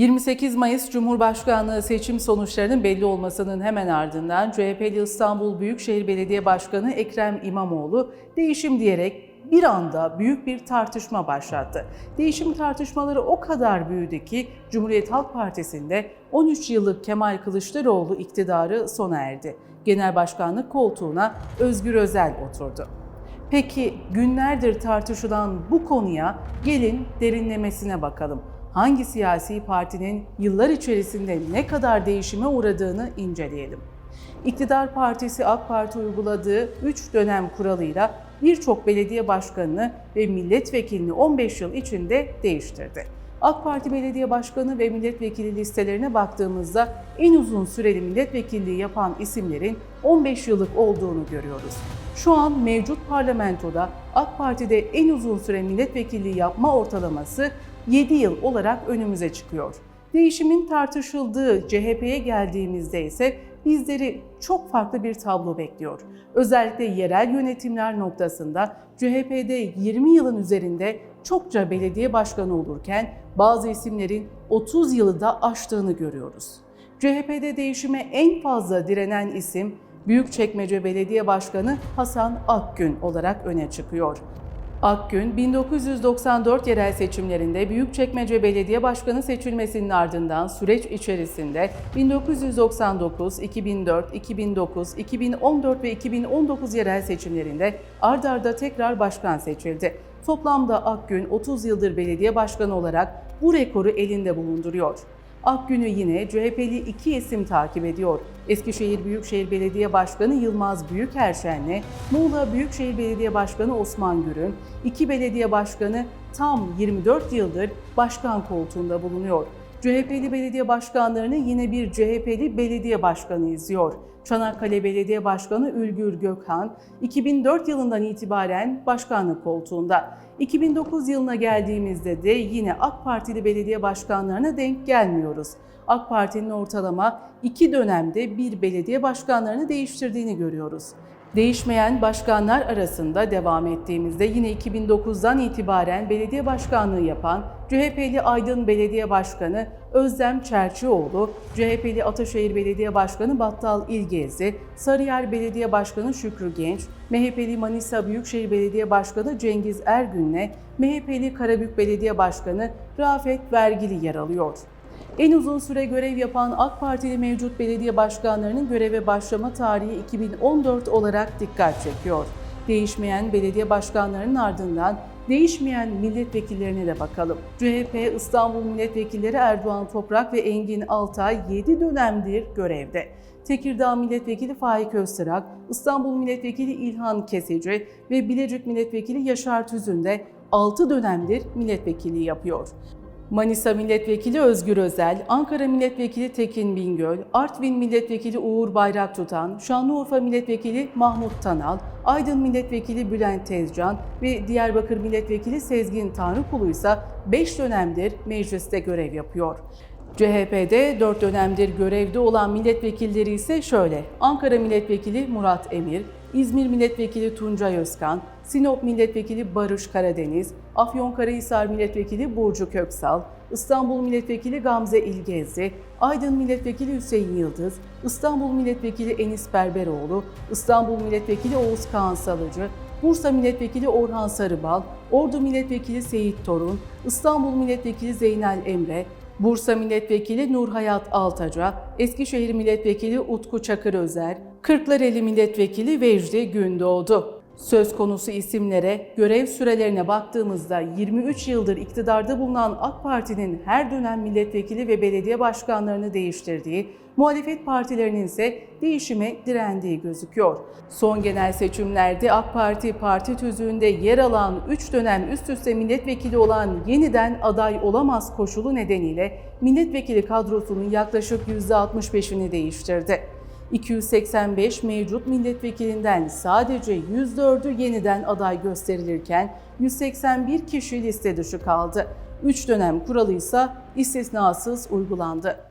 28 Mayıs Cumhurbaşkanlığı seçim sonuçlarının belli olmasının hemen ardından CHP'li İstanbul Büyükşehir Belediye Başkanı Ekrem İmamoğlu değişim diyerek bir anda büyük bir tartışma başlattı. Değişim tartışmaları o kadar büyüdü ki Cumhuriyet Halk Partisi'nde 13 yıllık Kemal Kılıçdaroğlu iktidarı sona erdi. Genel başkanlık koltuğuna Özgür Özel oturdu. Peki günlerdir tartışılan bu konuya gelin derinlemesine bakalım. Hangi siyasi partinin yıllar içerisinde ne kadar değişime uğradığını inceleyelim. İktidar Partisi AK Parti uyguladığı 3 dönem kuralıyla birçok belediye başkanını ve milletvekilini 15 yıl içinde değiştirdi. AK Parti belediye başkanı ve milletvekili listelerine baktığımızda en uzun süreli milletvekilliği yapan isimlerin 15 yıllık olduğunu görüyoruz. Şu an mevcut parlamentoda AK Parti'de en uzun süre milletvekilliği yapma ortalaması 7 yıl olarak önümüze çıkıyor. Değişimin tartışıldığı CHP'ye geldiğimizde ise bizleri çok farklı bir tablo bekliyor. Özellikle yerel yönetimler noktasında CHP'de 20 yılın üzerinde çokça belediye başkanı olurken bazı isimlerin 30 yılı da aştığını görüyoruz. CHP'de değişime en fazla direnen isim Büyükçekmece Belediye Başkanı Hasan Akgün olarak öne çıkıyor. Akgün, 1994 yerel seçimlerinde Büyükçekmece Belediye Başkanı seçilmesinin ardından süreç içerisinde 1999, 2004, 2009, 2014 ve 2019 yerel seçimlerinde ard arda tekrar başkan seçildi. Toplamda Akgün 30 yıldır belediye başkanı olarak bu rekoru elinde bulunduruyor. Akgün'ü yine CHP'li iki isim takip ediyor. Eskişehir Büyükşehir Belediye Başkanı Yılmaz Büyükerşen'le Muğla Büyükşehir Belediye Başkanı Osman Gürün, iki belediye başkanı tam 24 yıldır başkan koltuğunda bulunuyor. CHP'li belediye başkanlarını yine bir CHP'li belediye başkanı izliyor. Çanakkale Belediye Başkanı Ülgür Gökhan 2004 yılından itibaren başkanlık koltuğunda. 2009 yılına geldiğimizde de yine AK Partili belediye başkanlarına denk gelmiyoruz. AK Parti'nin ortalama iki dönemde bir belediye başkanlarını değiştirdiğini görüyoruz. Değişmeyen başkanlar arasında devam ettiğimizde yine 2009'dan itibaren belediye başkanlığı yapan CHP'li Aydın Belediye Başkanı Özlem Çerçioğlu, CHP'li Ataşehir Belediye Başkanı Battal İlgezi, Sarıyer Belediye Başkanı Şükrü Genç, MHP'li Manisa Büyükşehir Belediye Başkanı Cengiz Ergün'le MHP'li Karabük Belediye Başkanı Rafet Vergili yer alıyor. En uzun süre görev yapan AK Partili mevcut belediye başkanlarının göreve başlama tarihi 2014 olarak dikkat çekiyor. Değişmeyen belediye başkanlarının ardından değişmeyen milletvekillerine de bakalım. CHP İstanbul milletvekilleri Erdoğan Toprak ve Engin Altay 7 dönemdir görevde. Tekirdağ Milletvekili Faik Öztürk, İstanbul Milletvekili İlhan Kesici ve Bilecik Milletvekili Yaşar Tüzün de 6 dönemdir milletvekilliği yapıyor. Manisa Milletvekili Özgür Özel, Ankara Milletvekili Tekin Bingöl, Artvin Milletvekili Uğur Bayraktutan, Şanlıurfa Milletvekili Mahmut Tanal, Aydın Milletvekili Bülent Tezcan ve Diyarbakır Milletvekili Sezgin Tanrıkulu ise 5 dönemdir mecliste görev yapıyor. CHP'de 4 dönemdir görevde olan milletvekilleri ise şöyle. Ankara Milletvekili Murat Emir, İzmir Milletvekili Tuncay Özkan, Sinop Milletvekili Barış Karadeniz, Afyonkarahisar Milletvekili Burcu Köksal, İstanbul Milletvekili Gamze İlgezdi, Aydın Milletvekili Hüseyin Yıldız, İstanbul Milletvekili Enis Berberoğlu, İstanbul Milletvekili Oğuz Kağan Salıcı, Bursa Milletvekili Orhan Sarıbal, Ordu Milletvekili Seyit Torun, İstanbul Milletvekili Zeynel Emre, Bursa Milletvekili Nurhayat Altaca, Eskişehir Milletvekili Utku Çakır Özer, Kırklareli Milletvekili Vecdi Gündoğdu. Söz konusu isimlere, görev sürelerine baktığımızda 23 yıldır iktidarda bulunan AK Parti'nin her dönem milletvekili ve belediye başkanlarını değiştirdiği, muhalefet partilerinin ise değişime direndiği gözüküyor. Son genel seçimlerde AK Parti parti tüzüğünde yer alan 3 dönem üst üste milletvekili olan yeniden aday olamaz koşulu nedeniyle milletvekili kadrosunun yaklaşık %65'ini değiştirdi. 285 mevcut milletvekilinden sadece 104'ü yeniden aday gösterilirken 181 kişi liste dışı kaldı. 3 dönem kuralı ise istisnasız uygulandı.